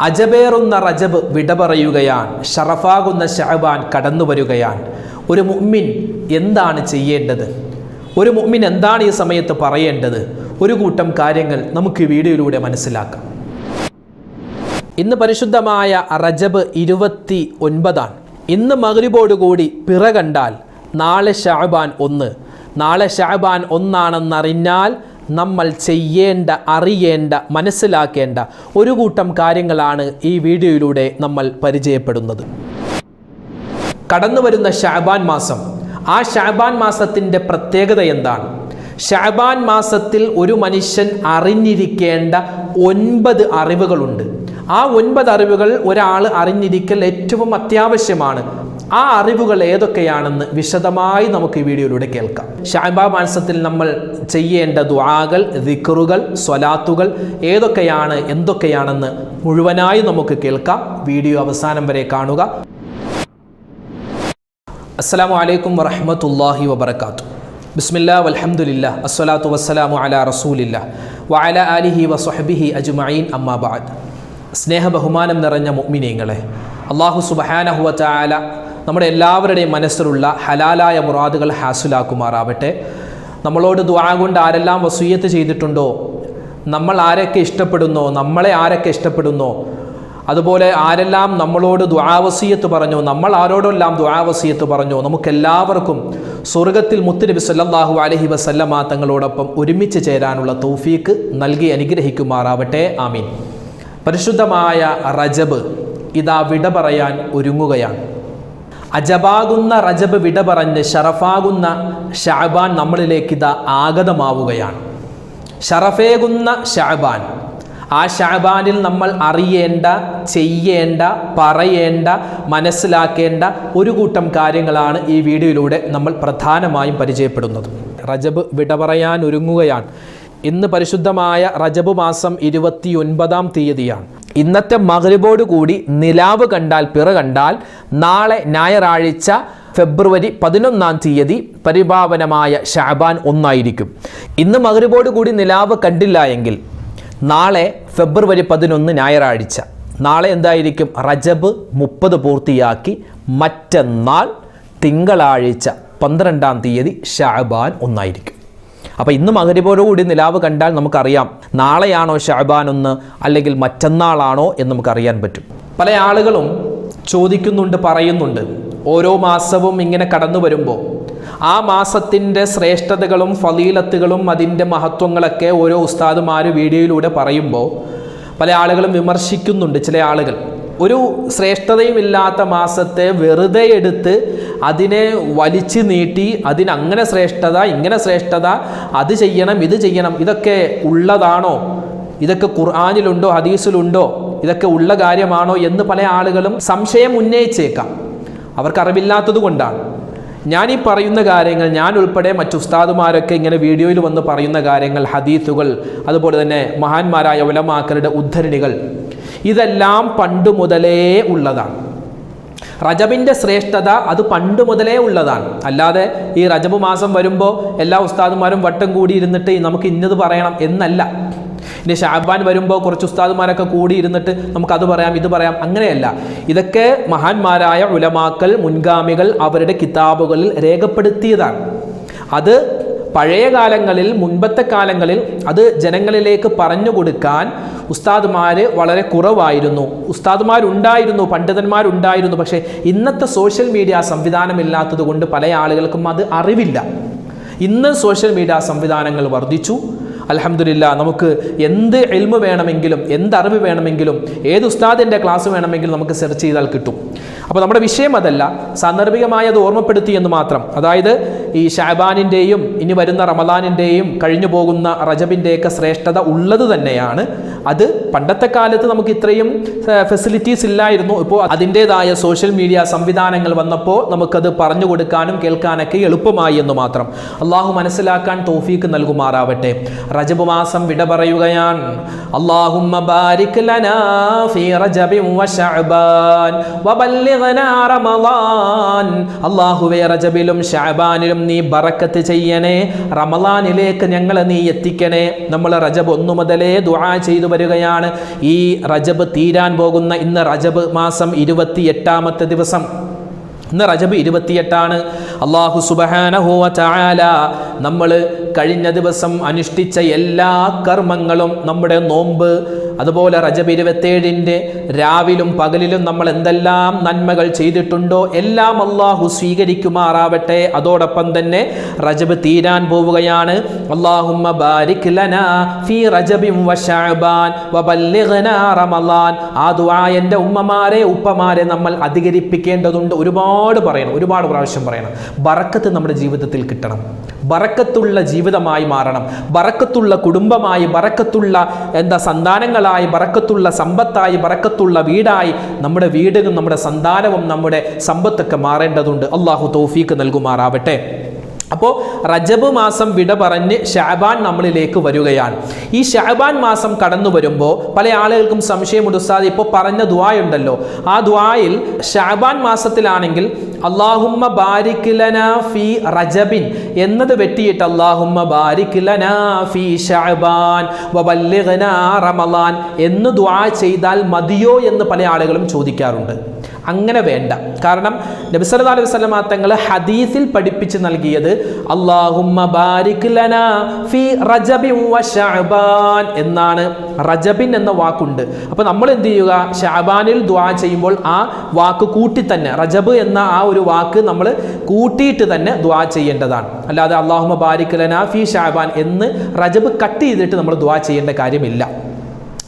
അജബേറുന്ന റജബ് വിട പറയുകയാണ്. ഷറഫാകുന്ന ഷഹബാൻ കടന്നു വരികയാണ്. ഒരു മുഅ്മിൻ എന്താണ് ചെയ്യേണ്ടത്? ഒരു മുഅ്മിൻ എന്താണ് ഈ സമയത്ത് പറയേണ്ടത്? ഒരു കൂട്ടം കാര്യങ്ങൾ നമുക്ക് വീഡിയോയിലൂടെ മനസ്സിലാക്കാം. ഇന്ന് പരിശുദ്ധമായ റജബ് ഇരുപത്തി ഒൻപതാണ് ഇന്ന് മകരിബോടുകൂടി പിറ കണ്ടാൽ നാളെ ഷാബാൻ ഒന്ന്. നാളെ ഷാബാൻ ഒന്നാണെന്നറിഞ്ഞാൽ നമ്മൾ ചെയ്യേണ്ട അറിയേണ്ട മനസ്സിലാക്കേണ്ട ഒരു കൂട്ടം കാര്യങ്ങളാണ് ഈ വീഡിയോയിലൂടെ നമ്മൾ പരിചയപ്പെടുന്നത്. കടന്നു വരുന്ന ഷാബാൻ മാസം. ആ ഷാബാൻ മാസത്തിന്റെ പ്രത്യേകത എന്താണ്? ഷാബാൻ മാസത്തിൽ ഒരു മനുഷ്യൻ അറിഞ്ഞിരിക്കേണ്ട ഒൻപത് അറിവുകളുണ്ട്. ആ ഒൻപത് അറിവുകൾ ഒരാൾ അറിഞ്ഞിരിക്കൽ ഏറ്റവും അത്യാവശ്യമാണ്. ആ അറിവുകൾ ഏതൊക്കെയാണെന്ന് വിശദമായി നമുക്ക് ഈ വീഡിയോയിലൂടെ കേൾക്കാം. ഷാബ മാസത്തിൽ നമ്മൾ ചെയ്യേണ്ട ദുആകൾ റിക്കറുകൾ സ്വലാത്തുകൾ ഏതൊക്കെയാണ് എന്തൊക്കെയാണെന്ന് മുഴുവനായി നമുക്ക് കേൾക്കാം. വീഡിയോ അവസാനം വരെ കാണുക. അസ്സാം വലൈക്കും വറഹമത്തല്ലാഹി വബർക്കാത്തു ബിസ്മില്ല വലഹമുല്ല അസ്വലാത്തു വസ്സലാമു അല റസൂലില്ല വഅല അലിഹി വസ്ഹബിഹി അജ്മഈൻ അമ്മാബാദ് സ്നേഹ ബഹുമാനം നിറഞ്ഞ മുഗ്മിനീങ്ങളെ അള്ളാഹു സുബാനഹുവ വതആല നമ്മുടെ എല്ലാവരുടെയും മനസ്സിലുള്ള ഹലാലായ മുറാദുകൾ ഹാസുലാക്കുമാറാവട്ടെ. നമ്മളോട് ദ്വാ കൊണ്ട് ആരെല്ലാം വസൂയത്ത് ചെയ്തിട്ടുണ്ടോ? നമ്മൾ ആരൊക്കെ ഇഷ്ടപ്പെടുന്നു? നമ്മളെ ആരൊക്കെ ഇഷ്ടപ്പെടുന്നു? അതുപോലെ ആരെല്ലാം നമ്മളോട് ദ്വാവസീയത്ത് പറഞ്ഞു? നമ്മൾ ആരോടെല്ലാം ദ്വാവസീയത്ത് പറഞ്ഞു? നമുക്കെല്ലാവർക്കും സ്വർഗത്തിൽ മുത്തുനബി സല്ലാഹു അലഹി വസല്ലമ തങ്ങളോടൊപ്പം ഒരുമിച്ച് ചേരാനുള്ള തൗഫീക്ക് നൽകി അനുഗ്രഹിക്കുമാറാവട്ടെ. ആമീൻ. പരിശുദ്ധമായ റജബ് ഇതാ വിട പറയാൻ ഒരുങ്ങുകയാണ്. അജബാകുന്ന റജബ് വിട പറഞ്ഞ് ഷറഫാകുന്ന ഷാബാൻ നമ്മളിലേക്ക് ഇതാ ആഗതമാവുകയാണ്. ഷറഫേകുന്ന ഷാബാൻ ആ ഷാബാനിൽ നമ്മൾ അറിയേണ്ട ചെയ്യേണ്ട പറയേണ്ട മനസ്സിലാക്കേണ്ട ഒരു കൂട്ടം കാര്യങ്ങളാണ് ഈ വീഡിയോയിലൂടെ നമ്മൾ പ്രധാനമായും പരിചയപ്പെടുന്നത്. റജബ് വിട പറയാൻ ഒരുങ്ങുകയാണ്. ഇന്ന് പരിശുദ്ധമായ റജബ് മാസം ഇരുപത്തി ഒൻപതാം തീയതിയാണ്. ഇന്നത്തെ മകരിബോട് കൂടി നിലാവ് കണ്ടാൽ പിറ കണ്ടാൽ നാളെ ഞായറാഴ്ച ഫെബ്രുവരി പതിനൊന്നാം തീയതി പരിഭാവനമായ ഷാബാൻ ഒന്നായിരിക്കും. ഇന്ന് മകരിബോട് കൂടി നിലാവ് കണ്ടില്ല എങ്കിൽ നാളെ ഫെബ്രുവരി പതിനൊന്ന് ഞായറാഴ്ച. നാളെ എന്തായിരിക്കും? റജബ് മുപ്പത് പൂർത്തിയാക്കി മറ്റന്നാൾ തിങ്കളാഴ്ച പന്ത്രണ്ടാം തീയതി ഷാബാൻ ഒന്നായിരിക്കും. അപ്പോൾ ഇന്ന് കൂടി നിലാവ് കണ്ടാൽ നമുക്കറിയാം നാളെയാണോ ഷാബാൻ ഒന്ന് അല്ലെങ്കിൽ മറ്റന്നാളാണോ എന്ന് നമുക്കറിയാൻ പറ്റും. പല ആളുകളും ചോദിക്കുന്നുണ്ട് പറയുന്നുണ്ട്. ഓരോ മാസവും ഇങ്ങനെ കടന്നു വരുമ്പോൾ ആ മാസത്തിന്റെ ശ്രേഷ്ഠതകളും ഫലീലത്തുകളും അതിന്റെ മഹത്വങ്ങളൊക്കെ ഓരോ ഉസ്താദുമാർ വീഡിയോയിലൂടെ പറയുമ്പോൾ പല ആളുകളും വിമർശിക്കുന്നുണ്ട് ചില ആളുകൾ. ഒരു ശ്രേഷ്ഠതയുമില്ലാത്ത മാസത്തെ വെറുതെ എടുത്ത് അതിനെ വലിച്ചു നീട്ടി അതിനങ്ങനെ ശ്രേഷ്ഠത ഇങ്ങനെ ശ്രേഷ്ഠത അത് ചെയ്യണം ഇത് ചെയ്യണം ഇതൊക്കെ ഉള്ളതാണോ? ഇതൊക്കെ ഖുർആാനിലുണ്ടോ ഹദീസിലുണ്ടോ? ഇതൊക്കെ ഉള്ള കാര്യമാണോ എന്ന് പല ആളുകളും സംശയം ഉന്നയിച്ചേക്കാം. അവർക്ക് അറിവില്ലാത്തത് കൊണ്ടാണ്. ഞാൻ ഈ പറയുന്ന കാര്യങ്ങൾ ഞാൻ ഉൾപ്പെടെ മറ്റു ഉസ്താദുമാരൊക്കെ ഇങ്ങനെ വീഡിയോയിൽ വന്ന് പറയുന്ന കാര്യങ്ങൾ ഹദീസുകൾ അതുപോലെ തന്നെ മഹാന്മാരായ ഉലമാക്കളുടെ ഉദ്ധരണികൾ ഇതെല്ലാം പണ്ട് മുതലേ ഉള്ളതാണ്. റജബിന്റെ ശ്രേഷ്ഠത അത് പണ്ട് മുതലേ ഉള്ളതാണ്. അല്ലാതെ ഈ റജബ് മാസം വരുമ്പോൾ എല്ലാ ഉസ്താദുമാരും വട്ടം കൂടി ഇരുന്നിട്ട് നമുക്ക് ഇന്നത് പറയണം എന്നല്ല. ഇനി ഷാബാൻ വരുമ്പോൾ കുറച്ച് ഉസ്താദുമാരൊക്കെ കൂടി ഇരുന്നിട്ട് നമുക്കത് പറയാം ഇത് പറയാം അങ്ങനെയല്ല. ഇതൊക്കെ മഹാന്മാരായ ഉലമാക്കൾ മുൻഗാമികൾ അവരുടെ കിതാബുകളിൽ രേഖപ്പെടുത്തിയതാണ്. അത് പഴയ കാലങ്ങളിൽ മുൻപത്തെ കാലങ്ങളിൽ അത് ജനങ്ങളിലേക്ക് പറഞ്ഞു കൊടുക്കാൻ ഉസ്താദുമാർ വളരെ കുറവായിരുന്നു. ഉസ്താദുമാരുണ്ടായിരുന്നു പണ്ഡിതന്മാരുണ്ടായിരുന്നു പക്ഷേ ഇന്നത്തെ സോഷ്യൽ മീഡിയ സംവിധാനമില്ലാത്തത് കൊണ്ട് പല ആളുകൾക്കും അത് അറിവില്ല. ഇന്ന് സോഷ്യൽ മീഡിയ സംവിധാനങ്ങൾ വർദ്ധിച്ചു. അലഹമില്ല നമുക്ക് എന്ത് എൽമ് വേണമെങ്കിലും എന്ത് അറിവ് വേണമെങ്കിലും ഏത് ഉസ്താദിന്റെ ക്ലാസ് വേണമെങ്കിലും നമുക്ക് സെർച്ച് ചെയ്താൽ കിട്ടും. അപ്പോൾ നമ്മുടെ വിഷയം അതല്ല സാന്ദർഭികമായി അത് ഓർമ്മപ്പെടുത്തി എന്ന് മാത്രം. അതായത് ഈ ഷാബാനിന്റെയും ഇനി വരുന്ന റമദാനിന്റെയും കഴിഞ്ഞു പോകുന്ന റജബിന്റെയൊക്കെ ശ്രേഷ്ഠത ഉള്ളത് തന്നെയാണ്. അത് പണ്ടത്തെ കാലത്ത് നമുക്ക് ഇത്രയും ഫെസിലിറ്റീസ് ഇല്ലായിരുന്നു. ഇപ്പോൾ അതിന്റേതായ സോഷ്യൽ മീഡിയ സംവിധാനങ്ങൾ വന്നപ്പോൾ നമുക്കത് പറഞ്ഞു കൊടുക്കാനും കേൾക്കാനൊക്കെ എളുപ്പമായി എന്ന് മാത്രം. അള്ളാഹു മനസ്സിലാക്കാൻ തോഫീക്ക് നൽകുമാറാവട്ടെ. റജബ് മാസം വിട പറയുകയാണ്. അല്ലാഹുമ്മ ബാരിക് ലനാ ഫീ റജബിൻ വ വബല്ലിഗ്നാ റമളാൻ അല്ലാഹുവേ റജബിലും ശഅബാനിലും നീ ബറക്കത്ത് ചെയ്യണേ. റമളാനിലേക്ക് ഞങ്ങളെ നീ എത്തിക്കണേ. നമ്മൾ റജബ് ഒന്നു മുതലേ ദുആ ചെയ്തു വരികയാണ്. ഈ റജബ് തീരാൻ പോകുന്ന ഇന്ന് റജബ് മാസം ഇരുപത്തി എട്ടാമത്തെ ദിവസം. ഇന്ന് റജബ് ഇരുപത്തിയെട്ടാണ്. അള്ളാഹു സുബഹാനഹുവ ചായാല നമ്മൾ കഴിഞ്ഞ ദിവസം അനുഷ്ഠിച്ച എല്ലാ കർമ്മങ്ങളും നമ്മുടെ നോമ്പ് അതുപോലെ റജബ് ഇരുപത്തേഴിന്റെ രാവിലും പകലിലും നമ്മൾ എന്തെല്ലാം നന്മകൾ ചെയ്തിട്ടുണ്ടോ എല്ലാം അള്ളാഹു സ്വീകരിക്കുമാറാവട്ടെ. അതോടൊപ്പം തന്നെ റജബ് തീരാൻ പോവുകയാണ്. ബാരിക് ഫീ വബല്ലിഗ്നാ റമളാൻ ആ ദുആ എന്റെ ഉമ്മമാരെ ഉപ്പമാരെ നമ്മൾ അധികരിപ്പിക്കേണ്ടതുണ്ട്. ഒരുപാട് പറയണം ഒരുപാട് പ്രാവശ്യം പറയണം. ബറക്കത്ത് നമ്മുടെ ജീവിതത്തിൽ കിട്ടണം. ബറക്കത്തുള്ള ജീവിതമായി മാറണം. ബറക്കത്തുള്ള കുടുംബമായി ബറക്കത്തുള്ള എന്താ സന്താനങ്ങളായി ബറക്കത്തുള്ള സമ്പത്തായി ബറക്കത്തുള്ള വീടായി നമ്മുടെ വീടും നമ്മുടെ സന്താനവും നമ്മുടെ സമ്പത്തൊക്കെ മാറേണ്ടതുണ്ട്. അള്ളാഹു തൗഫീക്ക് നൽകുമാറാവട്ടെ. അപ്പോൾ റജബ് മാസം വിട പറഞ്ഞ് ഷാബാൻ നമ്മളിലേക്ക് വരികയാണ്. ഈ ഷാബാൻ മാസം കടന്നു വരുമ്പോൾ പല ആളുകൾക്കും സംശയമുണ്ട് ഉസ്താദ് ഇപ്പോൾ പറഞ്ഞ ദ്വായുണ്ടല്ലോ ആ ദ്വായിൽ ഷാബാൻ മാസത്തിലാണെങ്കിൽ അള്ളാഹുമ്മ ബാരിക്കിലന ഫി റജബിൻ എന്നത് വെട്ടിയിട്ട് അള്ളാഹുമ്മ ബാരിക്കിലന ഫി വബല്ലിഗ്നാ റമളാൻ എന്ന് ദ്വാ ചെയ്താൽ മതിയോ എന്ന് പല ആളുകളും ചോദിക്കാറുണ്ട്. അങ്ങനെ വേണ്ട. കാരണം നബി സല്ലല്ലാഹു അലൈഹി വസല്ലമ തങ്ങൾ ഹദീസിൽ പഠിപ്പിച്ച് നൽകിയത് അല്ലാഹുമ്മ ലനാ ഫീ വ ശഅബാൻ എന്നാണ് റജബിൻ എന്ന വാക്കുണ്ട്. അപ്പോൾ നമ്മൾ എന്ത് ചെയ്യുക? ഷാബാനിൽ ദ്വാ ചെയ്യുമ്പോൾ ആ വാക്ക് കൂട്ടി തന്നെ റജബ് എന്ന ആ ഒരു വാക്ക് നമ്മൾ കൂട്ടിയിട്ട് തന്നെ ദ്വാ ചെയ്യേണ്ടതാണ്. അല്ലാതെ അല്ലാഹുമ്മ ബാരിക് ലനാ ഫി ഷാബാൻ എന്ന് റജബ് കട്ട് ചെയ്തിട്ട് നമ്മൾ ദ്വാ ചെയ്യേണ്ട കാര്യമില്ല.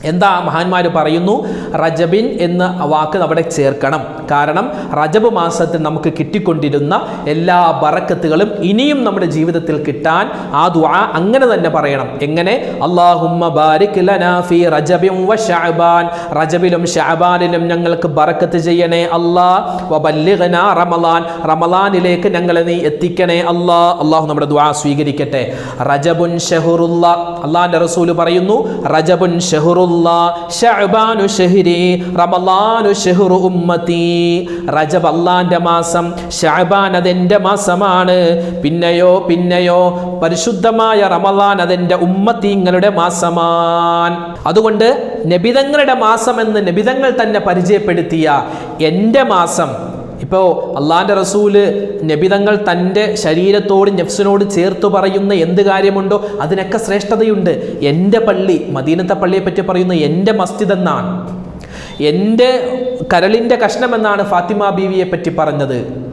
എന്താ മഹാന്മാർ പറയുന്നു? റജബിൻ എന്ന വാക്ക് അവിടെ ചേർക്കണം. കാരണം റജബ് മാസത്തിൽ നമുക്ക് കിട്ടിക്കൊണ്ടിരുന്ന എല്ലാ ബറക്കത്തുകളും ഇനിയും നമ്മുടെ ജീവിതത്തിൽ കിട്ടാൻ ആ ദുആ അങ്ങനെ തന്നെ പറയണം. എങ്ങനെ? അള്ളാഹുമ്മ ബാരിക് ലനാ ഫീ റജബിൻ വ ശഅബാൻ റജബിലും ഷഅബാനിലും ഞങ്ങൾക്ക് ബറക്കത്ത് ചെയ്യണേ അല്ലാ. വബല്ലിഗ്നാ റമളാൻ റമളാനിലേക്ക് ഞങ്ങളെ നീ എത്തിക്കണേ അല്ലാ. അല്ലാഹു നമ്മുടെ ദുആ സ്വീകരിക്കട്ടെ. റജബുൻ ഷഹറുല്ല. അല്ലാഹുവിന്റെ റസൂൽ പറയുന്നു റജബുൻ ഷഹറുല്ല. ഷഅബാനു റജബ് മാസം ഷഅബാൻ അതെന്റെ മാസമാണ്. പിന്നെയോ പിന്നെയോ പരിശുദ്ധമായ റമലാൻ അതെന്റെ ഉമ്മത്തിങ്ങളുടെ മാസമാണ് അതുകൊണ്ട് നബിതങ്ങളുടെ മാസം എന്ന് നബിതങ്ങൾ തന്നെ പരിചയപ്പെടുത്തിയ എന്റെ മാസം ഇപ്പോൾ അള്ളാന്റെ റസൂൽ നബിതങ്ങൾ തന്റെ ശരീരത്തോട് നെഫ്സിനോട് ചേർത്ത് പറയുന്ന എന്ത് കാര്യമുണ്ടോ അതിനൊക്കെ ശ്രേഷ്ഠതയുണ്ട്. എന്റെ പള്ളി മദീനത്തെ പള്ളിയെ പറ്റി പറയുന്ന എന്റെ മസ്ജിദ് എന്നാണ്. എന്റെ കരളിന്റെ കഷ്ണം എന്നാണ് ഫാത്തിമ ബീവിയെ പറ്റി പറഞ്ഞത്.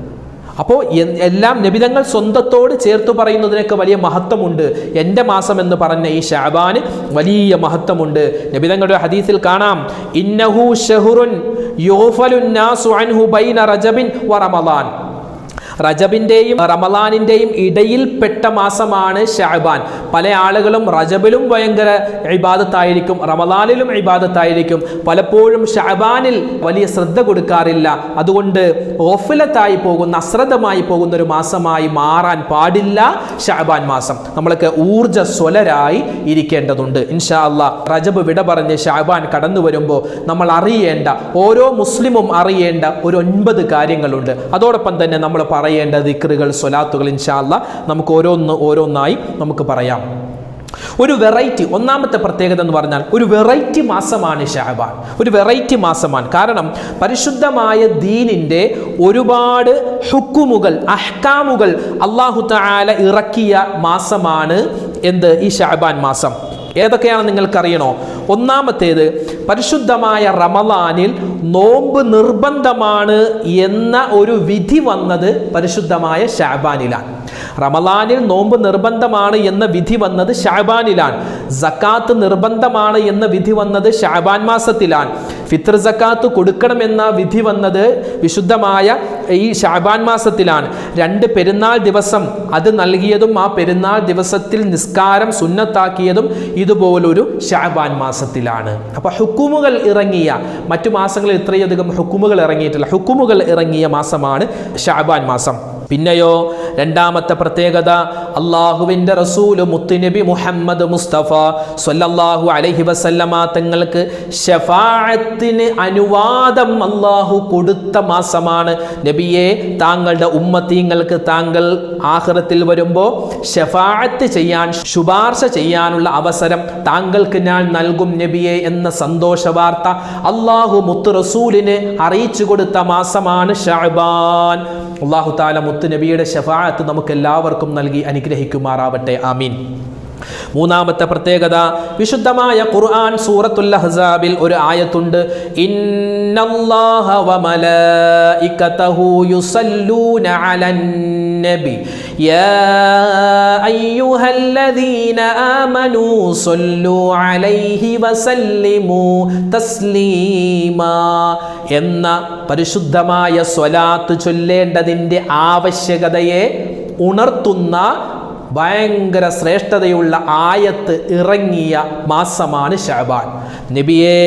അപ്പോൾ എല്ലാം നബിതങ്ങൾ സ്വന്തത്തോട് ചേർത്ത് പറയുന്നതിനൊക്കെ വലിയ മഹത്വമുണ്ട്. എന്റെ മാസം എന്ന് പറഞ്ഞ ഈ ഷാബാന് വലിയ മഹത്വമുണ്ട്. നബിതങ്ങളുടെ ഹദീസിൽ കാണാം. ഇന്നഹു ഷഹുറുൻ യോഫലുൻ നാസു അൻഹു ബൈന റജബിൻ വ റമളാൻ റജബിന്റെയും റമലാനിന്റെയും ഇടയിൽപ്പെട്ട മാസമാണ് ഷാബാൻ. പല ആളുകളും റജബിലും ഭയങ്കര ഇബാദത്തായിരിക്കും റമലാനിലും ഇബാദത്തായിരിക്കും. പലപ്പോഴും ഷാബാനിൽ വലിയ ശ്രദ്ധ കൊടുക്കാറില്ല. അതുകൊണ്ട് ഓഫിലത്തായി പോകുന്ന അശ്രദ്ധമായി പോകുന്ന ഒരു മാസമായി മാറാൻ പാടില്ല ഷാബാൻ മാസം. നമ്മൾക്ക് ഊർജസ്വലരായി ഇരിക്കേണ്ടതുണ്ട്. ഇൻഷാ അല്ല റജബ് വിട പറഞ്ഞ് ഷാബാൻ കടന്നു വരുമ്പോൾ നമ്മൾ അറിയേണ്ട ഓരോ മുസ്ലിമും അറിയേണ്ട ഒരു ഒൻപത് കാര്യങ്ങളുണ്ട്. അതോടൊപ്പം തന്നെ നമ്മൾ പറയേണ്ട ദിക്റുകൾ സ്വലാത്തുകൾ ഇൻഷാല്ല നമുക്ക് ഓരോന്ന് ഓരോന്നായി നമുക്ക് പറയാം. ഒരു വെറൈറ്റി ഒന്നാമത്തെ പ്രത്യേകത എന്ന് പറഞ്ഞാൽ ഒരു വെറൈറ്റി മാസമാണ് ഷാബാൻ ഒരു വെറൈറ്റി മാസമാണ്. കാരണം പരിശുദ്ധമായ ദീനിന്റെ ഒരുപാട് ഹുക്കുമുകൾ അഹ്കാമുകൾ അള്ളാഹു താല ഇറക്കിയ മാസമാണ് എന്ത്? ഈ ഷാബാൻ മാസം. ഏതൊക്കെയാണ് നിങ്ങൾക്കറിയണോ? ഒന്നാമത്തേത് പരിശുദ്ധമായ റമലാനിൽ നോമ്പ് നിർബന്ധമാണ് എന്ന ഒരു വിധി വന്നത് പരിശുദ്ധമായ ഷാബാനിലാണ് റമലാനിൽ നോമ്പ് നിർബന്ധമാണ് എന്ന വിധി വന്നത് ഷാബാനിലാണ് സക്കാത്ത് നിർബന്ധമാണ് എന്ന വിധി വന്നത് ഷാബാൻ മാസത്തിലാണ്. ഫിത്ർ സക്കാത്ത് കൊടുക്കണമെന്ന വിധി വന്നത് വിശുദ്ധമായ ഈ ഷാബാൻ മാസത്തിലാണ്. രണ്ട് പെരുന്നാൾ ദിവസം അത് നൽകിയതും ആ പെരുന്നാൾ ദിവസത്തിൽ നിസ്കാരം സുന്നത്താക്കിയതും ഇതുപോലൊരു ഷാബാൻ മാസത്തിലാണ്. അപ്പോൾ ഹുക്കുമുകൾ ഇറങ്ങിയ മറ്റു മാസങ്ങളിൽ ഇത്രയധികം ഹുക്കുമുകൾ ഇറങ്ങിയിട്ടില്ല. ഹുക്കുമുകൾ ഇറങ്ങിയ മാസമാണ് ഷാബാൻ മാസം. പിന്നെയോ രണ്ടാമത്തെ പ്രത്യേകത അള്ളാഹുവിന്റെ റസൂൽ മുത്തുനബി മുഹമ്മദ് മുസ്തഫ സ്വല്ലല്ലാഹു അലഹി വസല്ലമ തങ്ങൾക്ക് ഷഫായത്തിന് അനുവാദം അള്ളാഹു കൊടുത്ത മാസമാണ്. നബിയെ താങ്കളുടെ ഉമ്മത്തീങ്ങൾക്ക് താങ്കൾ ആഹ്റത്തിൽ വരുമ്പോൾ ഷഫാഅത്ത് ചെയ്യാൻ ശുപാർശ ചെയ്യാനുള്ള അവസരം താങ്കൾക്ക് ഞാൻ നൽകും നബിയെ എന്ന സന്തോഷ വാർത്ത അള്ളാഹു മുത്തു റസൂലിന് അറിയിച്ചു കൊടുത്ത മാസമാണ് ഷഹബാൻ അള്ളാഹു താല മുത്തു നബിയുടെ ഷഫാഅത്ത് നമുക്ക് എല്ലാവർക്കും നൽകി അനുഗ്രഹിക്കുമാറാവട്ടെ. ആമീൻ. മൂന്നാമത്തെ പ്രത്യേകത വിശുദ്ധമായ ഖുർആൻ സൂറത്തുൽ അഹ്സാബിൽ ഒരു ആയത്തുണ്ട്. ഇന്നല്ലാഹ വമലായികതഹു യുസല്ലൂന യാ അയ്യുഹല്ലദീന ആമനൂ അലൈഹി തസ്ലീമാ. എന്ന പരിശുദ്ധമായ സ്വലാത്ത് ചൊല്ലേണ്ടതിന്റെ ആവശ്യകതയെ ഉണർത്തുന്ന ഭയങ്കര ശ്രേഷ്ഠതയുള്ള ആയത്ത് ഇറങ്ങിയ മാസമാണ് ഷാബാൻ നബിയെ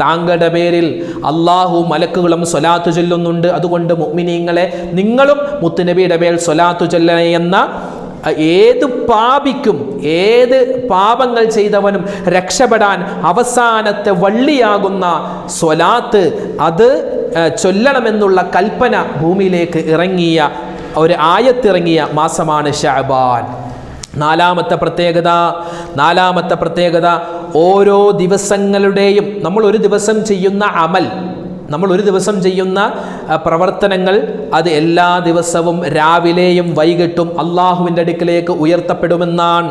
താങ്കളുടെ പേരിൽ അള്ളാഹു മലക്കുകളും സ്വലാത്തു ചൊല്ലുന്നുണ്ട്. അതുകൊണ്ട് മുഅ്മിനീങ്ങളെ നിങ്ങളും മുത്തുനബിയുടെ പേരിൽ സ്വലാത്തു ചൊല്ലണേ എന്ന ഏത് പാപിക്കും ഏത് പാപങ്ങൾ ചെയ്തവനും രക്ഷപ്പെടാൻ അവസാനത്തെ വള്ളിയാകുന്ന സ്വലാത്ത് അത് ചൊല്ലണമെന്നുള്ള കൽപ്പന ഭൂമിയിലേക്ക് ഇറങ്ങിയ ഒരു ആയത്തിറങ്ങിയ മാസമാണ് ഷാബാൻ. നാലാമത്തെ പ്രത്യേകത നാലാമത്തെ പ്രത്യേകത ഓരോ ദിവസങ്ങളുടെയും നമ്മൾ ഒരു ദിവസം ചെയ്യുന്ന അമൽ നമ്മൾ ഒരു ദിവസം ചെയ്യുന്ന പ്രവർത്തനങ്ങൾ അത് എല്ലാ ദിവസവും രാവിലെയും വൈകിട്ടും അള്ളാഹുവിന്റെ അടുക്കിലേക്ക് ഉയർത്തപ്പെടുമെന്നാണ്.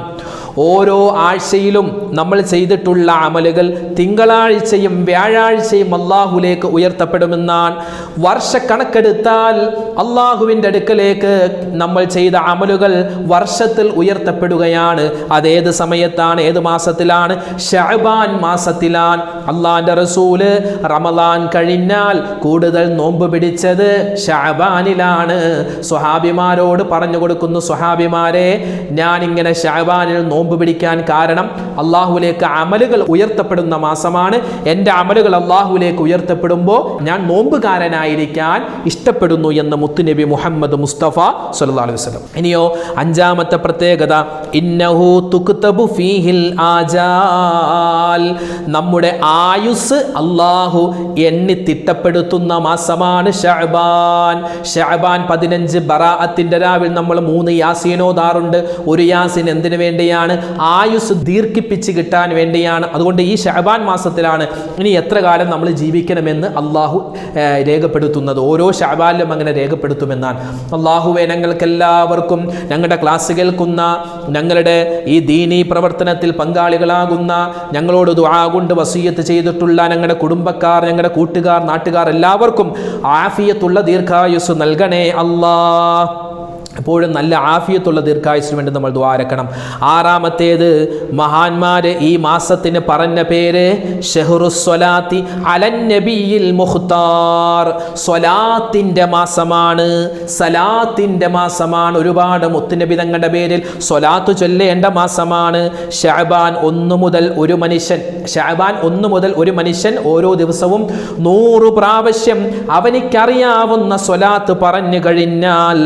ഓരോ ആഴ്ചയിലും നമ്മൾ ചെയ്തിട്ടുള്ള അമലുകൾ തിങ്കളാഴ്ചയും വ്യാഴാഴ്ചയും അള്ളാഹുലേക്ക് ഉയർത്തപ്പെടുമെന്നാണ്. വർഷക്കണക്കെടുത്താൽ അള്ളാഹുവിന്റെ അടുക്കലേക്ക് നമ്മൾ ചെയ്ത അമലുകൾ വർഷത്തിൽ ഉയർത്തപ്പെടുകയാണ്. അതേത് സമയത്താണ്? ഏത് മാസത്തിലാണ്? ഷഅബാൻ മാസത്തിലാണ്. അള്ളാഹിന്റെ റസൂൽ റമലാൻ കഴിഞ്ഞാൽ കൂടുതൽ നോമ്പ് പിടിച്ചത് ഷഅബാനിലാണ്. സ്വഹാബിമാരോട് പറഞ്ഞു കൊടുക്കുന്നു സ്വഹാബിമാരെ ഞാനിങ്ങനെ ഇങ്ങനെ ഷഅബാനിൽ നോമ്പ് പിടിക്കാൻ കാരണം അള്ളാഹുലേക്ക് അമലുകൾ ഉയർത്തപ്പെടുന്ന മാസമാണ്. എന്റെ അമലുകൾ അള്ളാഹുലേക്ക് ഉയർത്തപ്പെടുമ്പോൾ ഞാൻ നോമ്പുകാരനായിരിക്കാൻ ഇഷ്ടപ്പെടുന്നു എന്ന് മുത്തുനബി മുഹമ്മദ് മുസ്തഫ സല്ലല്ലാഹു അലൈഹി വസല്ലം. ഇനിയോ അഞ്ചാമത്തെ പ്രത്യേകത ഇന്നഹു തുക്തബു ഫീഹിൽ നമ്മുടെ ആയുസ് അള്ളാഹു എണ്ണി തിട്ടപ്പെടുത്തുന്ന മാസമാണ് ഷഅബാൻ. ഷഅബാൻ പതിനഞ്ച് ബറാഅത്തിന്റെ രാവിൽ നമ്മൾ മൂന്ന് യാസീനോ യാസീനോദാറുണ്ട് ഒരു യാസിൻ എന്തിനു വേണ്ടിയാണ്? ആയുസ് ദീർഘിപ്പിച്ച് കിട്ടാൻ വേണ്ടിയാണ്. അതുകൊണ്ട് ഈ ഷഹബാൻ മാസത്തിലാണ് ഇനി എത്ര കാലം നമ്മൾ ജീവിക്കണമെന്ന് അള്ളാഹു രേഖപ്പെടുത്തുന്നത്. ഓരോ ഷഹബാനിലും അങ്ങനെ രേഖപ്പെടുത്തുമെന്നാണ്. അള്ളാഹുവെ ഞങ്ങൾക്ക് എല്ലാവർക്കും ഞങ്ങളുടെ ക്ലാസ് കേൾക്കുന്ന ഞങ്ങളുടെ ഈ ദീനി പ്രവർത്തനത്തിൽ പങ്കാളികളാകുന്ന ഞങ്ങളോട് ദുആ കൊണ്ട് വസീയത്ത് ചെയ്തിട്ടുള്ള ഞങ്ങളുടെ കുടുംബക്കാർ ഞങ്ങളുടെ കൂട്ടുകാർ നാട്ടുകാർ എല്ലാവർക്കും ആഫിയത്തുള്ള ദീർഘായുസ് നൽകണേ അല്ലാ എപ്പോഴും നല്ല ആഫിയത്തുള്ള ദീർഘായുസിന് വേണ്ടി നമ്മൾ ദ്വാരക്കണം ആറാമത്തേത് മഹാന്മാര് ഈ മാസത്തിന് പറഞ്ഞ പേര് ഷെഹറുസ്വലാത്തി അലന്നബിയിൽ നബിയിൽ മുഖ്താർ. സ്വലാത്തിന്റെ മാസമാണ് സലാത്തിന്റെ മാസമാണ്. ഒരുപാട് മുത്തുനബി തങ്ങളുടെ പേരിൽ സ്വലാത്ത് ചൊല്ലേണ്ട മാസമാണ്. ഷാബാൻ ഒന്ന് മുതൽ ഒരു മനുഷ്യൻ ഷാബാൻ ഒന്ന് മുതൽ ഒരു മനുഷ്യൻ ഓരോ ദിവസവും നൂറ് പ്രാവശ്യം അവനിക്കറിയാവുന്ന സ്വലാത്ത് പറഞ്ഞു കഴിഞ്ഞാൽ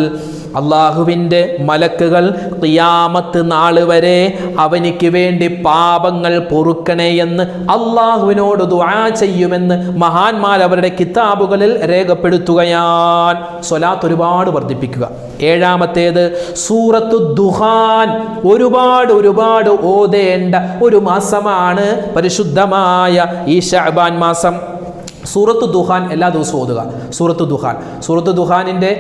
അള്ളാഹുവിന്റെ മലക്കുകൾ ഖിയാമത്ത് നാൾ വരെ അവനിക്ക് വേണ്ടി പാപങ്ങൾ പൊറുക്കണേ എന്ന് അള്ളാഹുവിനോട് ദുആ ചെയ്യുമെന്ന് മഹാന്മാർ അവരുടെ കിതാബുകളിൽ രേഖപ്പെടുത്തുകയാൻ സ്വലാത്ത് ഒരുപാട് വർദ്ധിപ്പിക്കുക. ഏഴാമത്തേത് സൂറത്തു ദുഹാൻ. ഒരുപാട് ഒരുപാട് ഓതേണ്ട ഒരു മാസമാണ് പരിശുദ്ധമായ ഈ ഷഹബാൻ മാസം. സൂറത്ത് ദുഹാൻ എല്ലാ ദിവസവും ഓതുക. സൂറത്ത് ദുഹാൻ. സൂറത്ത് ദുഹാനിന്റെ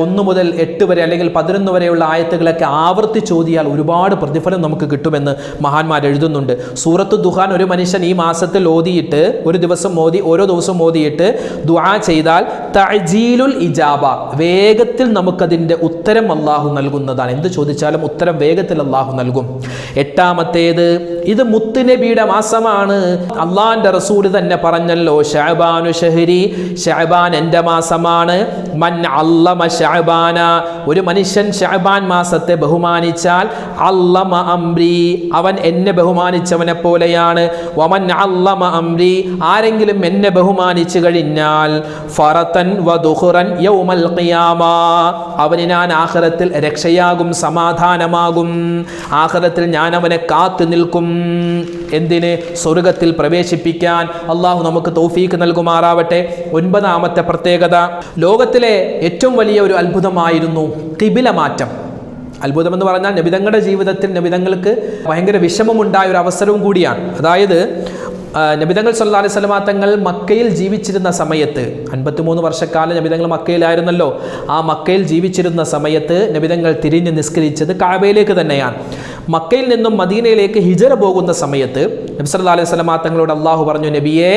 ഒന്ന് മുതൽ എട്ട് വരെ അല്ലെങ്കിൽ പതിനൊന്ന് വരെയുള്ള ആയത്തുകളൊക്കെ ആവർത്തിച്ച് ഓതിയാൽ ഒരുപാട് പ്രതിഫലം നമുക്ക് കിട്ടുമെന്ന് മഹാന്മാർ എഴുതുന്നുണ്ട്. സൂറത്ത് ദുഹാൻ ഒരു മനുഷ്യൻ ഈ മാസത്തിൽ ഓതിയിട്ട് ഒരു ദിവസം ഓതി ഓരോ ദിവസം ഓതിയിട്ട് ദുആ ചെയ്താൽ തജീലുൽ ഇജാബ വേഗത്തിൽ നമുക്കതിന്റെ ഉത്തരം അള്ളാഹു നൽകുന്നതാണ്. എന്ത് ചോദിച്ചാലും ഉത്തരം വേഗത്തിൽ അള്ളാഹു നൽകും. എട്ടാമത്തേത് ഇത് മുത്തുനബിയുടെ മാസമാണ്. അള്ളാഹിന്റെ റസൂൽ തന്നെ പറഞ്ഞല്ലോ ഷാബാൻ ഷഅബാനു ഷഹരി ഷഅബാൻ എന്റെ മാസമാണ്. മൻ അല്ലമ ഷഅബാന ഒരു മനുഷ്യൻ ഷഅബാൻ മാസത്തെ ബഹുമാനിച്ചാൽ അല്ലമ അംരി അവൻ എന്നെ ബഹുമാനിച്ചവനെ പോലെയാണ്. വമൻ അല്ലമ അംരി ആരെങ്കിലും എന്നെ ബഹുമാനിച്ചു കഴിഞ്ഞാൽ ഫറത്തൻ വധുഹുറൻ യൗമൽ ഖിയാമ. അവന് ഞാൻ ആഹ്റത്തിൽ രക്ഷയാകും സമാധാനമാകും. ആഹ്റത്തിൽ ഞാൻ അവനെ കാത്തു നിൽക്കും. എന്തിന്? സ്വർഗത്തിൽ പ്രവേശിപ്പിക്കാൻ. അള്ളാഹു നമുക്ക് തൗഫീക്ക് നൽകുമാറാവട്ടെ. ഒൻപതാമത്തെ പ്രത്യേകത. ലോകത്തിലെ ഏറ്റവും വലിയ ഒരു അത്ഭുതമായിരുന്നു കിബില മാറ്റം അത്ഭുതമെന്ന് പറഞ്ഞാൽ നബിതങ്ങളുടെ ജീവിതത്തിൽ നബിതങ്ങൾക്ക് ഭയങ്കര വിഷമമുണ്ടായ ഒരു അവസരവും കൂടിയാണ്. അതായത് നബിതങ്ങൾ സല്ലാ അലൈഹി സ്വലമാ തങ്ങൾ മക്കയിൽ ജീവിച്ചിരുന്ന സമയത്ത് അൻപത്തിമൂന്ന് വർഷക്കാലം നബിതങ്ങൾ മക്കയിലായിരുന്നല്ലോ. ആ മക്കയിൽ ജീവിച്ചിരുന്ന സമയത്ത് നബിതങ്ങൾ തിരിഞ്ഞ് നിസ്കരിച്ചത് കാബയിലേക്ക് തന്നെയാണ്. മക്കയിൽ നിന്നും മദീനയിലേക്ക് ഹിജറ പോകുന്ന സമയത്ത് നബി സല്ലാ അലൈഹി സ്വലമാ തങ്ങളോട് അള്ളാഹു പറഞ്ഞു നബിയെ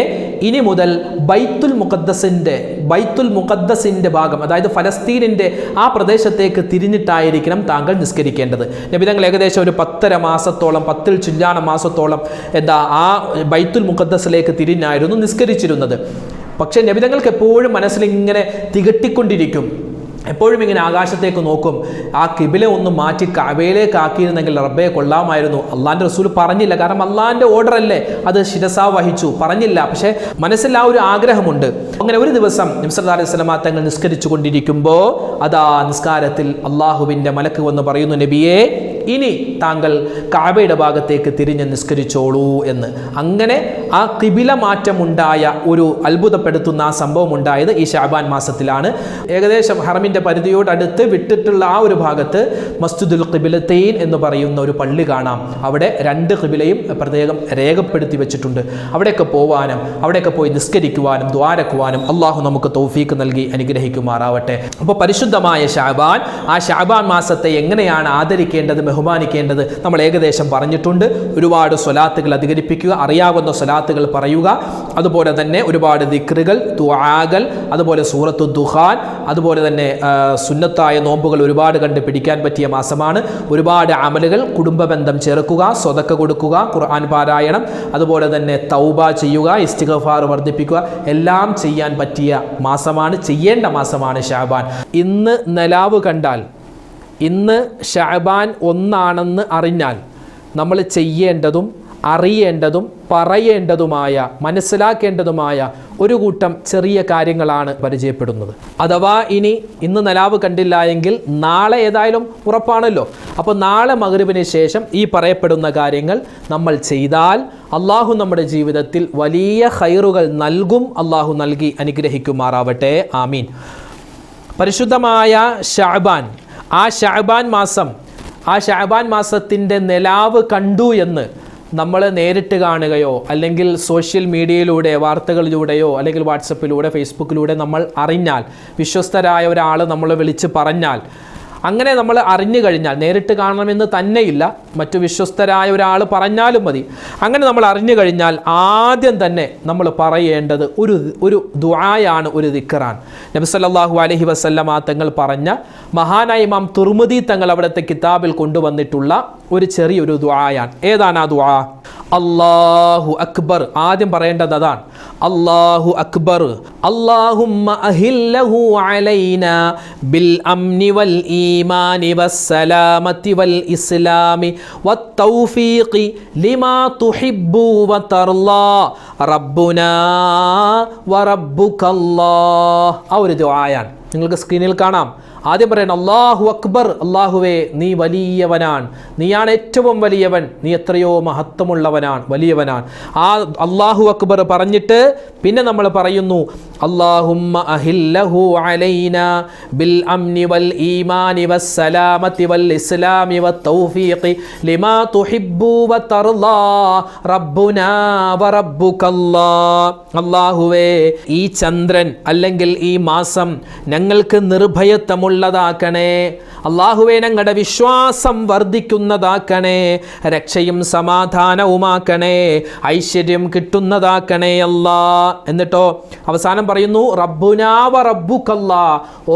ഇനി മുതൽ ബൈത്തുൽ മുഖദ്ദസിന്റെ ബൈത്തുൽ മുഖദ്ദസിന്റെ ഭാഗം അതായത് ഫലസ്തീനിന്റെ ആ പ്രദേശത്തേക്ക് തിരിഞ്ഞിട്ടായിരിക്കണം താങ്കൾ നിസ്കരിക്കേണ്ടത്. നബിതങ്ങൾ ഏകദേശം ഒരു പത്തര മാസത്തോളം പത്തിൽ ചില്ലാന മാസത്തോളം എന്താ ആ ബൈത്തുൽ മുഖദ്ദസിലേക്ക് തിരിഞ്ഞായിരുന്നു നിസ്കരിച്ചിരുന്നത്. പക്ഷേ നബിതങ്ങൾക്ക് എപ്പോഴും മനസ്സിൽ ഇങ്ങനെ തികട്ടിക്കൊണ്ടിരിക്കും. എപ്പോഴും ഇങ്ങനെ ആകാശത്തേക്ക് നോക്കും. ആ കിബില ഒന്ന് മാറ്റി കവയിലേക്ക് ആക്കിയിരുന്നെങ്കിൽ റബ്ബയെ കൊള്ളാമായിരുന്നു. അള്ളാന്റെ റസൂൽ പറഞ്ഞില്ല. കാരണം അള്ളാന്റെ ഓർഡർ അല്ലേ? അത് ശിരസാ വഹിച്ചു. പറഞ്ഞില്ല. പക്ഷേ മനസ്സിൽ ആ ഒരു ആഗ്രഹമുണ്ട്. അങ്ങനെ ഒരു ദിവസം നിംസല്ലാ അലൈഹി സ്വലമാ തങ്ങൾ നിസ്കരിച്ചു കൊണ്ടിരിക്കുമ്പോൾ അതാ നിസ്കാരത്തിൽ അള്ളാഹുവിന്റെ മലക്ക് വന്ന് പറയുന്നു നബിയെ ഇനി താങ്കൾ കാബയുടെ ഭാഗത്തേക്ക് തിരിഞ്ഞ് നിസ്കരിച്ചോളൂ എന്ന്. അങ്ങനെ ആ കിബില മാറ്റമുണ്ടായ ഒരു അത്ഭുതപ്പെടുത്തുന്ന ആ സംഭവം ഉണ്ടായത് ഈ ഷാബാൻ മാസത്തിലാണ്. ഏകദേശം ഹറമിന്റെ പരിധിയോടടുത്ത് വിട്ടിട്ടുള്ള ആ ഒരു ഭാഗത്ത് മസ്ജിദുൽ കിബിലത്തീൻ എന്ന് പറയുന്ന ഒരു പള്ളി കാണാം. അവിടെ രണ്ട് കിബിലയും പ്രത്യേകം രേഖപ്പെടുത്തി വെച്ചിട്ടുണ്ട്. അവിടെയൊക്കെ പോവാനും അവിടെയൊക്കെ പോയി നിസ്കരിക്കുവാനും ദ്വാരക്കുവാനും അള്ളാഹു നമുക്ക് തൗഫീക്ക് നൽകി അനുഗ്രഹിക്കുമാറാവട്ടെ. അപ്പോൾ പരിശുദ്ധമായ ഷാബാൻ ആ ഷാബാൻ മാസത്തെ എങ്ങനെയാണ് ആദരിക്കേണ്ടത്? ബഹുമാനിക്കേണ്ടത് നമ്മൾ ഏകദേശം പറഞ്ഞിട്ടുണ്ട്. ഒരുപാട് സ്വലാത്തുകൾ അധികരിപ്പിക്കുക അറിയാവുന്ന സ്വലാത്തുകൾ പറയുക. അതുപോലെ തന്നെ ഒരുപാട് ദിക്റുകൾ ദുആകൾ അതുപോലെ സൂറത്തു ദുഹാൻ അതുപോലെ തന്നെ സുന്നത്തായ നോമ്പുകൾ ഒരുപാട് കണ്ട് പിടിക്കാൻ പറ്റിയ മാസമാണ്. ഒരുപാട് അമലുകൾ കുടുംബബന്ധം ചേർക്കുക സ്വതക്ക കൊടുക്കുക ഖുർആൻ പാരായണം അതുപോലെ തന്നെ തൗബ ചെയ്യുക ഇസ്തിഗഫാർ വർദ്ധിപ്പിക്കുക എല്ലാം ചെയ്യാൻ പറ്റിയ മാസമാണ് ചെയ്യേണ്ട മാസമാണ് ഷാബാൻ. ഇന്ന് നിലാവ് കണ്ടാൽ ഇന്ന് ഷാബാൻ ഒന്നാണെന്ന് അറിഞ്ഞാൽ നമ്മൾ ചെയ്യേണ്ടതും അറിയേണ്ടതും പറയേണ്ടതുമായ മനസ്സിലാക്കേണ്ടതുമായ ഒരു കൂട്ടം ചെറിയ കാര്യങ്ങളാണ് പരിചയപ്പെടുന്നത്. അഥവാ ഇനി ഇന്ന് നലാവ് കണ്ടില്ല എങ്കിൽ നാളെ ഏതായാലും ഉറപ്പാണല്ലോ. അപ്പോൾ നാളെ മകരുവിന് ശേഷം ഈ പറയപ്പെടുന്ന കാര്യങ്ങൾ നമ്മൾ ചെയ്താൽ അള്ളാഹു നമ്മുടെ ജീവിതത്തിൽ വലിയ ഹൈറുകൾ നൽകും. അള്ളാഹു നൽകി അനുഗ്രഹിക്കുമാറാവട്ടെ. ആമീൻ. പരിശുദ്ധമായ ഷാബാൻ ആ ഷാബാൻ മാസം ആ ഷാബാൻ മാസത്തിന്റെ നിലാവ് കണ്ടു എന്ന് നമ്മൾ നേരിട്ട് കാണുകയോ അല്ലെങ്കിൽ സോഷ്യൽ മീഡിയയിലൂടെ വാർത്തകളിലൂടെയോ അല്ലെങ്കിൽ വാട്സപ്പിലൂടെ ഫേസ്ബുക്കിലൂടെ നമ്മൾ അറിഞ്ഞാൽ വിശ്വസ്തരായ ഒരാൾ നമ്മൾ വിളിച്ച് പറഞ്ഞാൽ അങ്ങനെ നമ്മൾ അറിഞ്ഞു കഴിഞ്ഞാൽ നേരിട്ട് കാണണമെന്ന് തന്നെയില്ല മറ്റു വിശ്വസ്തരായ ഒരാൾ പറഞ്ഞാലും മതി. അങ്ങനെ നമ്മൾ അറിഞ്ഞു കഴിഞ്ഞാൽ ആദ്യം തന്നെ നമ്മൾ പറയേണ്ടത് ഒരു ഒരു ദുആയാണ് ഒരു ദിക്കറാൻ നബി സല്ലല്ലാഹു അലൈഹി വസല്ലമ തങ്ങൾ പറഞ്ഞ മഹാനായ ഇമാം തുർമുദി തങ്ങൾ അവിടുത്തെ കിതാബിൽ കൊണ്ടുവന്നിട്ടുള്ള ഒരു ചെറിയൊരു ദുആയാണ്. ഏതാണ് ആ ദുആ? അല്ലാഹു അക്ബർ. ആദ്യം പറയേണ്ടത് അതാണ്. അള്ളാഹു അക്ബർ. ആ ഒരു ദുആയാണ്. നിങ്ങൾക്ക് സ്ക്രീനിൽ കാണാം. ആദ്യം പറയണം അള്ളാഹു അക്ബർ അള്ളാഹുവേ നീ വലിയവനാണ്. നീയാണ് ഏറ്റവും വലിയവൻ. നീ എത്രയോ മഹത്വമുള്ളവനാണ് വലിയവനാണ്. ആ അള്ളാഹു അക്ബർ പറഞ്ഞിട്ട് പിന്നെ നമ്മൾ പറയുന്നു അഹില്ലഹു ബിൽ അംനി വൽ ഈമാനി വൽ ഇസ്ലാമി ലിമാ തുഹിബ്ബു അള്ളാഹുവേ ഈ ചന്ദ്രൻ അല്ലെങ്കിൽ ഈ മാസം ഞങ്ങൾക്ക് உள்ளதாக்கனே അള്ളാഹുവെ ഞങ്ങളുടെ വിശ്വാസം വർദ്ധിക്കുന്നതാക്കണേ രക്ഷയും സമാധാനവുമാക്കണേ ഐശ്വര്യം കിട്ടുന്നതാക്കണേ അല്ലാ. എന്നിട്ടോ അവസാനം പറയുന്നു റബ്ബുനാവ റബ്ബുക്കല്ല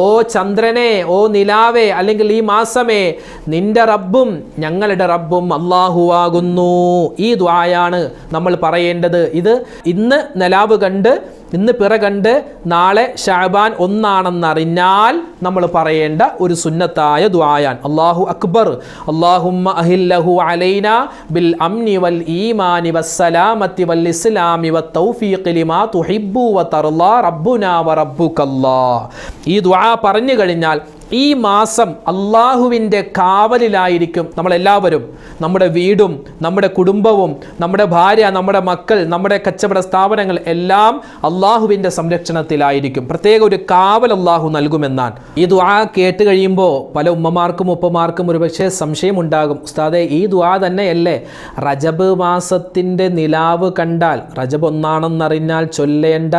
ഓ ചന്ദ്രനെ ഓ നിലാവേ അല്ലെങ്കിൽ ഈ മാസമേ നിന്റെ റബ്ബും ഞങ്ങളുടെ റബ്ബും അള്ളാഹുവാകുന്നു ഈ ദ്വായാണ് നമ്മൾ പറയേണ്ടത്. ഇത് ഇന്ന് നിലാവ് കണ്ട് ഇന്ന് പിറ കണ്ട് നാളെ ഷാബാൻ ഒന്നാണെന്നറിഞ്ഞാൽ നമ്മൾ പറയേണ്ട ഒരു സുന്നത്തായ ദ്വായാൻ അള്ളാഹു അക്ബർ. അള്ളാഹുമ്മ അഹില്ലഹു അലൈന ബിൽ അംനി വൽ ഈമാനി വസ്സലാമത്തി വൽ ഇസ്ലാമി വത്തൗഫീഖി ലിമാ തുഹിബ്ബു വതർളാ റബ്ബുനാ വറബ്ബുകല്ലാ ഈ ദ്വാ പറഞ്ഞു കഴിഞ്ഞാൽ ഈ മാസം അള്ളാഹുവിന്റെ കാവലിലായിരിക്കും നമ്മളെല്ലാവരും. നമ്മുടെ വീടും നമ്മുടെ കുടുംബവും നമ്മുടെ ഭാര്യ നമ്മുടെ മക്കൾ നമ്മുടെ കച്ചവട സ്ഥാപനങ്ങൾ എല്ലാം അള്ളാഹുവിന്റെ സംരക്ഷണത്തിലായിരിക്കും. പ്രത്യേക ഒരു കാവൽ അള്ളാഹു നൽകുമെന്നാണ്. ഈ ദ്വാ കേട്ട് കഴിയുമ്പോൾ പല ഉമ്മമാർക്കും ഉപ്പമാർക്കും ഒരുപക്ഷെ സംശയമുണ്ടാകും. ഉസ്താദെ ഈ ദ്വാ തന്നെയല്ലേ? റജബ് മാസത്തിന്റെ നിലാവ് കണ്ടാൽ റജബ് ഒന്നാണെന്നറിഞ്ഞാൽ ചൊല്ലേണ്ട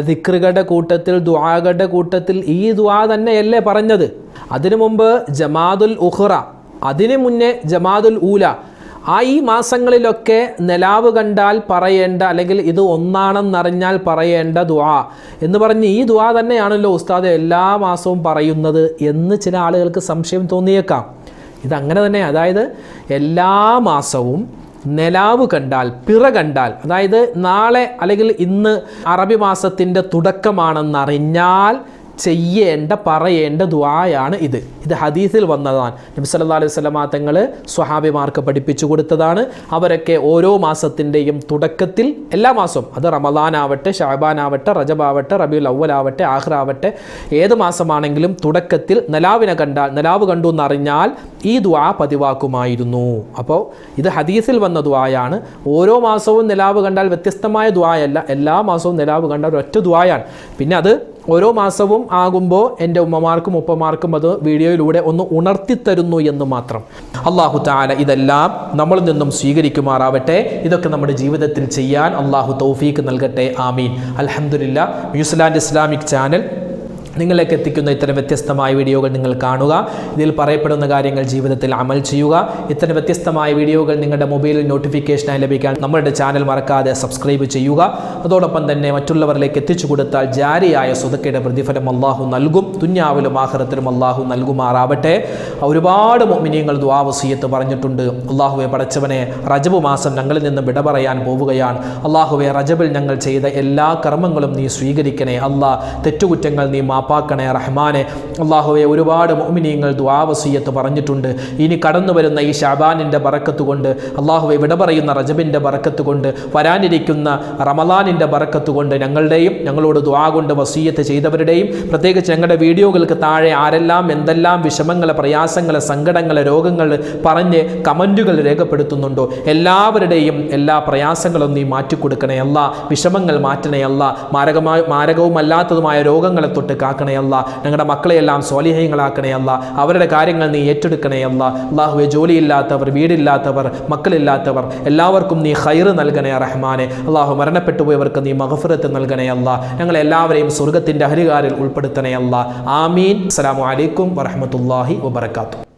ദിക്റുകളുടെ കൂട്ടത്തിൽ ദുആകളുടെ കൂട്ടത്തിൽ ഈ ദുആ തന്നെയല്ലേ പറഞ്ഞത്? അതിനു മുമ്പ് ജമാദുൽ ഉഹ്റ അതിനു മുന്നേ ജമാദുൽ ഊല. ആ ഈ മാസങ്ങളിലൊക്കെ നിലാവ് കണ്ടാൽ പറയേണ്ട അല്ലെങ്കിൽ ഇത് ഒന്നാണെന്നറിഞ്ഞാൽ പറയേണ്ട ദുആ. എന്ന് പറഞ്ഞ് ഈ ദുആ തന്നെയാണല്ലോ ഉസ്താദ് എല്ലാ മാസവും പറയുന്നത് എന്ന് ചില ആളുകൾക്ക് സംശയം തോന്നിയേക്കാം. ഇതങ്ങനെ തന്നെ അതായത് എല്ലാ മാസവും നിലാവ് കണ്ടാൽ പിറ കണ്ടാൽ അതായത് നാളെ അല്ലെങ്കിൽ ഇന്ന് അറബി മാസത്തിന്റെ തുടക്കമാണെന്നറിഞ്ഞാൽ ചെയ്യേണ്ട പറയേണ്ട ദ്വായാണ് ഇത്. ഇത് ഹദീസിൽ വന്നതാണ്. നബി സല്ലല്ലാഹു അലൈഹി വസല്ലമ തങ്ങൾ സ്വഹാബിമാർക്ക് പഠിപ്പിച്ചു കൊടുത്തതാണ്. അവരൊക്കെ ഓരോ മാസത്തിന്റെയും തുടക്കത്തിൽ എല്ലാ മാസവും അത് റമദാനാവട്ടെ ഷാബാനാവട്ടെ റജബാവട്ടെ റബിയുൽ അവലാവട്ടെ ആവട്ടെ ആഹ്റ ആവട്ടെ ഏത് മാസമാണെങ്കിലും തുടക്കത്തിൽ നിലാവിനെ കണ്ടാൽ നിലാവ് കണ്ടു എന്നറിഞ്ഞാൽ ഈ ദ്വാ പതിവാക്കുമായിരുന്നു. അപ്പോൾ ഇത് ഹദീസിൽ വന്ന ദ്വായാണ് ഓരോ മാസവും നിലാവ് കണ്ടാൽ വ്യത്യസ്തമായ ദ്വായല്ല എല്ലാ മാസവും നിലാവ് കണ്ടാൽ ഒറ്റ ദ്വായാണ് പിന്നെ അത് ഓരോ മാസവും ആകുമ്പോൾ എന്റെ ഉമ്മമാർക്കും ഉപ്പമാർക്കും അത് വീഡിയോയിലൂടെ ഒന്ന് ഉണർത്തിത്തരുന്നു എന്ന് മാത്രം. അള്ളാഹു താല ഇതെല്ലാം നമ്മളിൽ നിന്നും സ്വീകരിക്കുമാറാവട്ടെ. ഇതൊക്കെ നമ്മുടെ ജീവിതത്തിൽ ചെയ്യാൻ അള്ളാഹു തൗഫീക്ക് നൽകട്ടെ. ആമീൻ. അലഹമുല്ല ന്യൂസിലാൻഡ് ഇസ്ലാമിക് ചാനൽ നിങ്ങളിലേക്ക് എത്തിക്കുന്ന ഇത്തരം വ്യത്യസ്തമായ വീഡിയോകൾ നിങ്ങൾ കാണുക. ഇതിൽ പറയപ്പെടുന്ന കാര്യങ്ങൾ ജീവിതത്തിൽ അമൽ ചെയ്യുക. ഇത്തരം വ്യത്യസ്തമായ വീഡിയോകൾ നിങ്ങളുടെ മൊബൈലിൽ നോട്ടിഫിക്കേഷനായി ലഭിക്കാൻ നമ്മളുടെ ചാനൽ മറക്കാതെ സബ്സ്ക്രൈബ് ചെയ്യുക. അതോടൊപ്പം തന്നെ മറ്റുള്ളവരിലേക്ക് എത്തിച്ചു കൊടുത്താൽ ജാരിയായ സ്വതക്കയുടെ പ്രതിഫലം അള്ളാഹു നൽകും. തുന്യാവിലും ആഹ്റത്തിലും അള്ളാഹു നൽകുമാറാവട്ടെ. ഒരുപാട് മൊമിനിയങ്ങൾ ദ്വാവസീയത്ത് പറഞ്ഞിട്ടുണ്ട്. അള്ളാഹുവെ പടച്ചവനെ റജബ് മാസം ഞങ്ങളിൽ നിന്ന് വിട പറയാൻ പോവുകയാണ്. അള്ളാഹുവെ റജബിൽ ഞങ്ങൾ ചെയ്ത എല്ലാ കർമ്മങ്ങളും നീ സ്വീകരിക്കണേ. അള്ളാഹ് തെറ്റുകുറ്റങ്ങൾ നീ മാപ്പാക്കണേ റഹ്മാനെ. അള്ളാഹുവെ ഒരുപാട് മോമിനിയങ്ങൾ ദ്വാവസീയത്ത് പറഞ്ഞിട്ടുണ്ട്. ഇനി കടന്നു വരുന്ന ഈ ഷാബാനിന്റെ ബറക്കത്ത് കൊണ്ട് അള്ളാഹുവെ വിട പറയുന്ന റജബിന്റെ ബറക്കത്ത് കൊണ്ട് വരാനിരിക്കുന്ന റമലാനിന്റെ ബറക്കത്ത് കൊണ്ട് ഞങ്ങളുടെയും ഞങ്ങളോട് ദ്വാ കൊണ്ട് വസീയത്ത് ചെയ്തവരുടെയും പ്രത്യേകിച്ച് ഞങ്ങളുടെ വീഡിയോകൾക്ക് താഴെ ആരെല്ലാം എന്തെല്ലാം വിഷമങ്ങളെ പ്രയാസങ്ങളെ സങ്കടങ്ങളെ രോഗങ്ങൾ പറഞ്ഞ് കമന്റുകൾ രേഖപ്പെടുത്തുന്നുണ്ടോ? എല്ലാവരുടെയും എല്ലാ പ്രയാസങ്ങളും നീ മാറ്റിക്കൊടുക്കണേ അല്ല. വിഷമങ്ങൾ മാറ്റണേ അല്ല. മാരകമായ മാരകവുമല്ലാത്തതുമായ രോഗങ്ങളെ തൊട്ട് അല്ല. ഞങ്ങളുടെ മക്കളെയെല്ലാം സ്വാലിഹ്യങ്ങളാക്കണേ അല്ല. അവരുടെ കാര്യങ്ങൾ നീ ഏറ്റെടുക്കണേ അല്ല. അള്ളാഹുവെ ജോലിയില്ലാത്തവർ വീടില്ലാത്തവർ മക്കളില്ലാത്തവർ എല്ലാവർക്കും നീ ഹൈറ് നൽകണേ റഹ്മാനെ. അള്ളാഹു മരണപ്പെട്ടു പോയവർക്ക് നീ മഹഫുരത്ത് നൽകണേ അല്ല. ഞങ്ങളെല്ലാവരെയും സ്വർഗത്തിന്റെ ഹരികാരിൽ ഉൾപ്പെടുത്തണേ അല്ല. ആമീൻ. അസ്സലാമു അലൈക്കും വറഹമത്തല്ലാഹി വബർക്കാത്തു